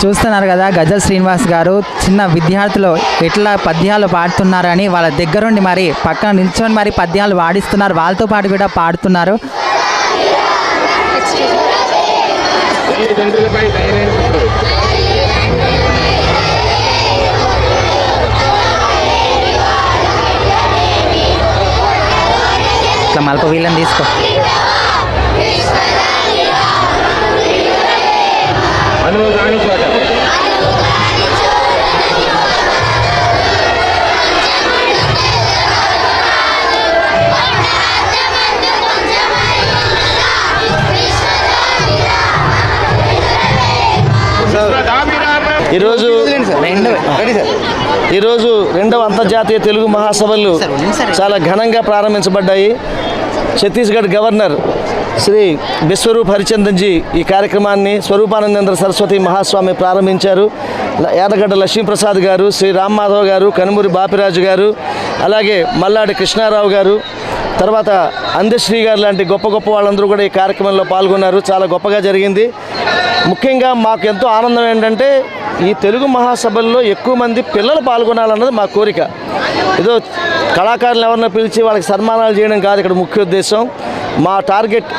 చూస్తున్నారు కదా గజల్ శ్రీనివాస్ గారు. చిన్న విద్యార్థులు ఎట్లా పద్యాలు పాడుతున్నారని వాళ్ళ దగ్గరుండి మరి పక్కన నిల్చొని మరి పద్యాలు పాడిస్తున్నారు వాళ్ళతో పాటు కూడా పాడుతున్నారు. ఇట్లా మలప వీళ్ళని తీసుకో. అనురాని ఈరోజు ఈరోజు రెండవ అంతర్జాతీయ తెలుగు మహాసభలు. చాలా ఘనంగా ప్రారంభించబడ్డాయి ఛత్తీస్గఢ్ గవర్నర్ శ్రీ విశ్వరూప్ హరిచందన్ జీ ఈ కార్యక్రమాన్ని స్వరూపానందేంద్ర సరస్వతి మహాస్వామి ప్రారంభించారు. యాదగడ్డ లక్ష్మీప్రసాద్ గారు శ్రీ రామ్మాధవ్ గారు కనుమూరి బాపిరాజు గారు అలాగే మల్లాడి కృష్ణారావు గారు తర్వాత అందశ్రీ గారు లాంటి గొప్ప గొప్ప వాళ్ళందరూ కూడా ఈ కార్యక్రమంలో పాల్గొన్నారు. చాలా గొప్పగా జరిగింది. ముఖ్యంగా మాకు ఎంతో ఆనందం ఏంటంటే ఈ తెలుగు మహాసభల్లో ఎక్కువ మంది పిల్లలు పాల్గొనాలన్నది మా కోరిక. ఏదో కళాకారులు ఎవరినో పిలిచి వాళ్ళకి సన్మానాలు చేయడం కాదు ఇక్కడ ముఖ్య ఉద్దేశం. మా టార్గెట్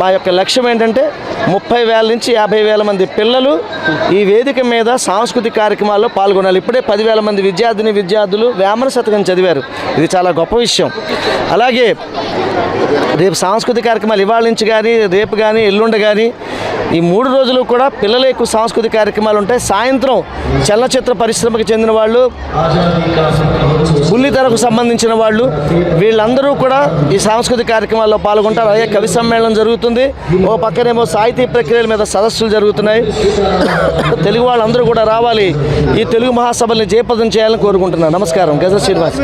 మా యొక్క లక్ష్యం ఏంటంటే ముప్పై వేల నుంచి యాభై వేల మంది పిల్లలు ఈ వేదిక మీద సాంస్కృతిక కార్యక్రమాల్లో పాల్గొనాలి. ఇప్పుడే పదివేల మంది విద్యార్థిని విద్యార్థులు వేమన శతకం చదివారు. ఇది చాలా గొప్ప విషయం. అలాగే రేపు సాంస్కృతిక కార్యక్రమాలు ఇవాళ నుంచి కానీ రేపు కానీ ఎల్లుండి కానీ ఈ మూడు రోజులు కూడా పిల్లల ఎక్కువ సాంస్కృతిక కార్యక్రమాలు ఉంటాయి. సాయంత్రం చలనచిత్ర పరిశ్రమకు చెందిన వాళ్ళు బుల్లితెరకు సంబంధించిన వాళ్ళు వీళ్ళందరూ కూడా ఈ సాంస్కృతిక కార్యక్రమాల్లో పాల్గొంటారు. అలాగే కవి సమ్మేళనం జరుగుతుంది. ఓ పక్కనేమో సాహితీ ప్రక్రియల మీద సదస్సులు జరుగుతున్నాయి. తెలుగు వాళ్ళందరూ కూడా రావాలి. ఈ తెలుగు మహాసభల్ని జయప్రదం చేయాలని కోరుకుంటున్నాను నమస్కారం. గజ శ్రీనివాస్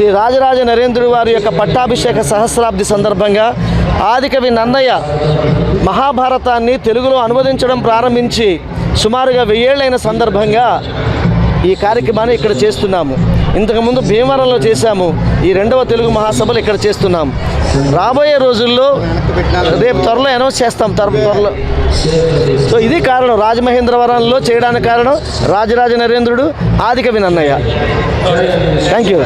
శ్రీ రాజరాజ నరేంద్రుడి వారి యొక్క పట్టాభిషేక సహస్రాబ్ది సందర్భంగా ఆదికవి నన్నయ్య మహాభారతాన్ని తెలుగులో అనువదించడం ప్రారంభించి సుమారుగా వెయ్యేళ్ళైన సందర్భంగా ఈ కార్యక్రమాన్ని ఇక్కడ చేస్తున్నాము. ఇంతకుముందు భీమవరంలో చేశాము. ఈ రెండవ తెలుగు మహాసభలు ఇక్కడ చేస్తున్నాం. రాబోయే రోజుల్లో రేపు త్వరలో అనౌన్స్ చేస్తాం. త్వరలో. సో ఇది కారణం. రాజమహేంద్రవరంలో చేయడానికి కారణం రాజరాజ నరేంద్రుడు ఆదికవి నన్నయ్య థ్యాంక్ యూ